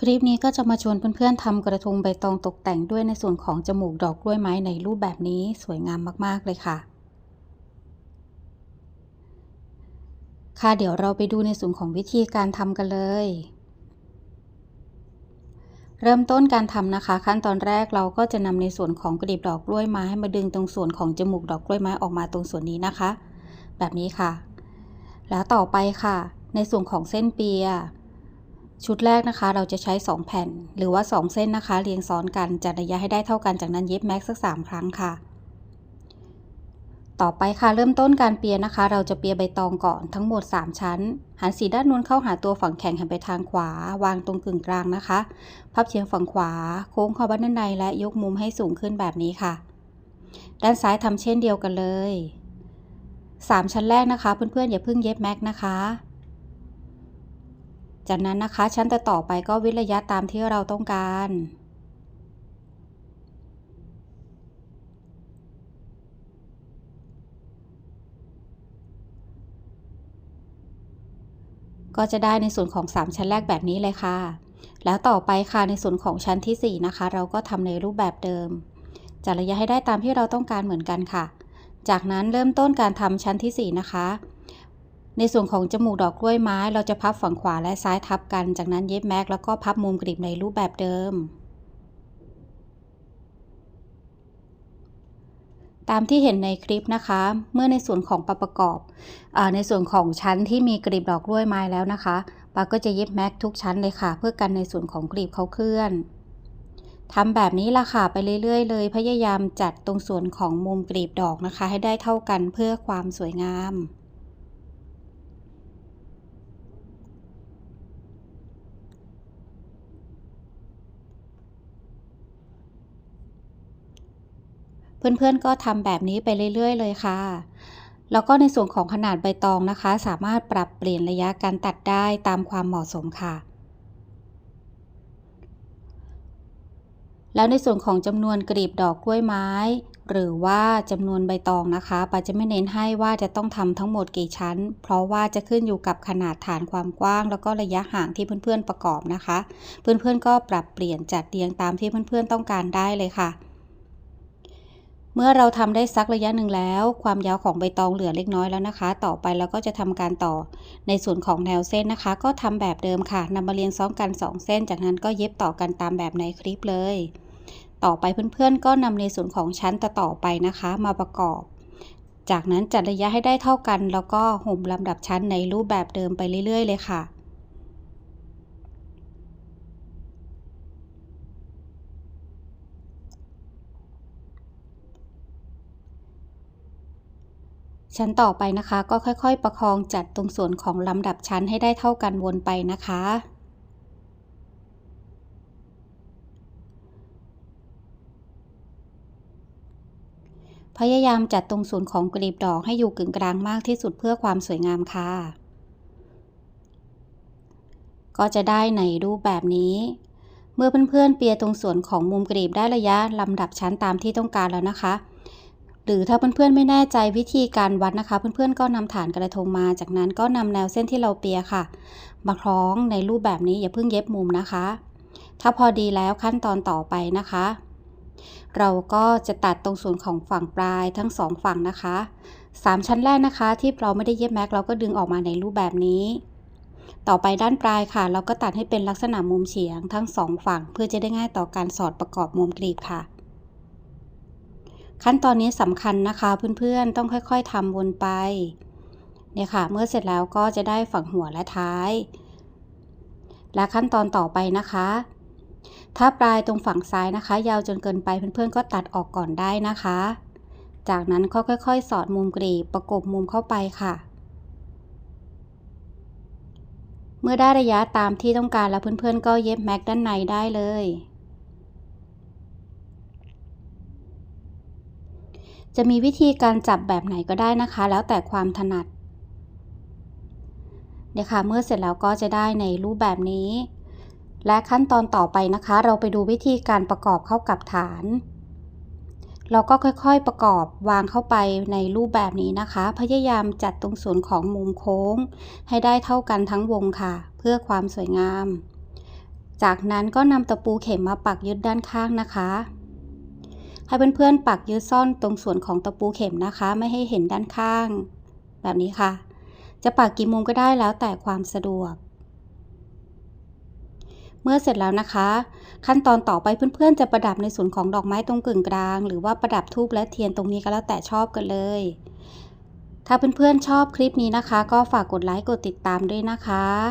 คลิปนี้ก็จะมาชวนเพื่อนๆทำกระทงใบตองตกแต่งด้วยในส่วนของจมูกดอกกล้วยไม้ในรูปแบบนี้สวยงามมากๆเลยค่ะ ค่ะเดี๋ยวเราไปดูในส่วนของวิธีการทำกันเลย เริ่มต้นการทำนะคะ ขั้นตอนแรกเราก็จะนำในส่วนของกลีบดอกกล้วยไม้มาดึงตรงส่วนของจมูกดอกกล้วยไม้ออกมาตรงส่วนนี้นะคะ แบบนี้ค่ะ แล้วต่อไปค่ะ ในส่วนของเส้นเปีย ชุดแรกนะคะ เราจะใช้ 2 แผ่น หรือว่า 2 เส้นนะคะ เรียงซ้อนกันจัดระยะให้ได้เท่ากันจากนั้นเย็บแม็กซ์สัก 3 ครั้งค่ะ ต่อไปค่ะเริ่มต้นการเปียนะคะ เราจะเปียใบตองก่อนทั้งหมด 3 ชั้น หันสีด้านนู้นเข้าหาตัวฝั่งแข็งหันไปทางขวา วางตรงกึ่งกลางนะคะ พับเฉียงฝั่งขวา โค้งเข้าบ้นด้านในและยกมุมให้สูงขึ้นแบบนี้ค่ะ ด้านซ้ายทำเช่นเดียวกันเลย 3 ชั้นแรกนะคะ เพื่อนๆอย่าเพิ่งเย็บแม็กนะคะ จากนั้นนะคะชั้นต่อต่อไปก็วิระยะตามที่เราต้องการ ก็จะได้ในส่วนของ 3 ชั้นแรกแบบนี้เลยค่ะ แล้วต่อไปค่ะในส่วนของชั้นที่ 4 นะคะ เราก็ทำในรูปแบบเดิมจัดระยะให้ได้ตามที่เราต้องการเหมือนกันค่ะ จากนั้นเริ่มต้นการทำชั้นที่ 4 นะคะ ในส่วนของจมูกดอกกล้วยไม้ เราจะพับฝั่งขวาและซ้ายทับกัน จากนั้นเย็บแม็กแล้วก็พับมุมกลีบในรูปแบบเดิม ตามที่เห็นในคลิปนะคะ เมื่อในส่วนของประกอบอในส่วนของชั้นที่มีกลีบดอกกล้วยไม้แล้วนะคะปาก็จะเย็บแม็กทุกชั้นเลยค่ะ เพื่อกันในส่วนของกลีบเขาเคลื่อนทำแบบนี้ละค่ะไปเรื่อยๆเลย พยายามจัดตรงส่วนของมุมกลีบดอกนะคะ ให้ได้เท่ากันเพื่อความสวยงาม เพื่อนๆก็ทำแบบนี้ไปเรื่อยๆ เลยค่ะ แล้วก็ในส่วนของขนาดใบตองนะคะ สามารถปรับเปลี่ยนระยะการตัดได้ตามความเหมาะสมค่ะ แล้วในส่วนของจำนวนกลีบดอกกล้วยไม้ หรือว่าจำนวนใบตองนะคะปาจะไม่เน้นให้ว่าจะต้องทำทั้งหมดกี่ชั้น เพราะว่าจะขึ้นอยู่กับขนาดฐานความกว้าง แล้วก็ระยะห่างที่เพื่อนๆประกอบนะคะ เพื่อนๆก็ปรับเปลี่ยนจัดเรียงตามที่เพื่อนๆต้องการได้เลยค่ะ เมื่อเราทำได้สักระยะหนึ่งแล้ว ความยาวของใบตองเหลือเล็กน้อยแล้วนะคะ ต่อไปเราก็จะทำการต่อในส่วนของแนวเส้นนะคะ ก็ทำแบบเดิมค่ะนำมาเรียงซ้อมกัน 2 เส้น จากนั้นก็เย็บต่อกันตามแบบในคลิปเลย ต่อไปเพื่อนๆ ก็นำในส่วนของชั้นต่อไปนะคะ มาประกอบ จากนั้นจัดระยะให้ได้เท่ากัน แล้วก็ห่มลำดับชั้นในรูปแบบเดิมไปเรื่อย ๆ เลยค่ะ ชั้นต่อไปนะคะ ก็ค่อยๆ ประคองจัดตรงส่วนของลำดับชั้นให้ได้เท่ากันวนไปนะคะ พยายามจัดตรงส่วนของกลีบดอกให้อยู่กึ่งกลางมากที่สุดเพื่อความสวยงามค่ะ ก็จะได้ในรูปแบบนี้ เมื่อเพื่อนๆเปียตรงส่วนของมุมกลีบได้ระยะลำดับชั้นตามที่ต้องการแล้วนะคะ หรือถ้าเพื่อนๆไม่แน่ใจวิธีการวัดนะคะ เพื่อนๆก็นำฐานกระทงมา จากนั้นก็นำแนวเส้นที่เราเปียค่ะ มาคล้องในรูปแบบนี้อย่าเพิ่งเย็บมุมนะคะ ถ้าพอดีแล้วขั้นตอนต่อไปนะคะ เราก็จะตัดตรงส่วนของฝั่งปลายทั้งสองฝั่งนะคะ 3 ชั้นแรกนะคะ ที่เราไม่ได้เย็บแม็กเราก็ดึงออกมาในรูปแบบนี้ ต่อไปด้านปลายค่ะ เราก็ตัดให้เป็นลักษณะมุมเฉียงทั้งสองฝั่ง เพื่อจะได้ง่ายต่อการสอดประกอบมุมกรีบค่ะ ขั้นตอนนี้สำคัญนะคะเพื่อนๆต้องค่อยๆทำวนไปเนี่ยค่ะ เมื่อเสร็จแล้วก็จะได้ฝั่งหัวและท้าย และขั้นตอนต่อไปนะคะ ถ้าปลายตรงฝั่งซ้ายนะคะ ยาวจนเกินไปเพื่อนๆก็ตัดออกก่อนได้นะคะ จากนั้นก็ค่อยๆ สอดมุมกรีบประกบมุมเข้าไปค่ะ เมื่อได้ระยะตามที่ต้องการแล้วเพื่อนๆก็เย็บแม็กด้านในได้เลย จะมีวิธีการจับแบบไหนก็ได้นะคะ แล้วแต่ความถนัดเนี่ยค่ะเมื่อเสร็จแล้วก็จะได้ในรูปแบบนี้ และขั้นตอนต่อไปนะคะ เราไปดูวิธีการประกอบเข้ากับฐาน เราก็ค่อยๆประกอบวางเข้าไปในรูปแบบนี้นะคะ พยายามจัดตรงส่วนของมุมโค้ง ให้ได้เท่ากันทั้งวงค่ะ เพื่อความสวยงาม จากนั้นก็นำตะปูเข็มมาปักยึดด้านข้างนะคะ ให้เพื่อนๆปักยึดซ่อนตรงส่วนของตะปูเข็มนะคะ ไม่ให้เห็นด้านข้าง แบบนี้ค่ะ จะปักกี่มุมก็ได้แล้วแต่ความสะดวก เมื่อเสร็จแล้วนะคะ ขั้นตอนต่อไปเพื่อนๆ จะประดับในส่วนของดอกไม้ตรงกึ่งกลาง หรือว่าประดับธูปและเทียนตรงนี้ก็แล้วแต่ชอบกันเลย ถ้าเพื่อนๆชอบคลิปนี้นะคะ ก็ฝากกดไลค์กดติดตามด้วยนะคะ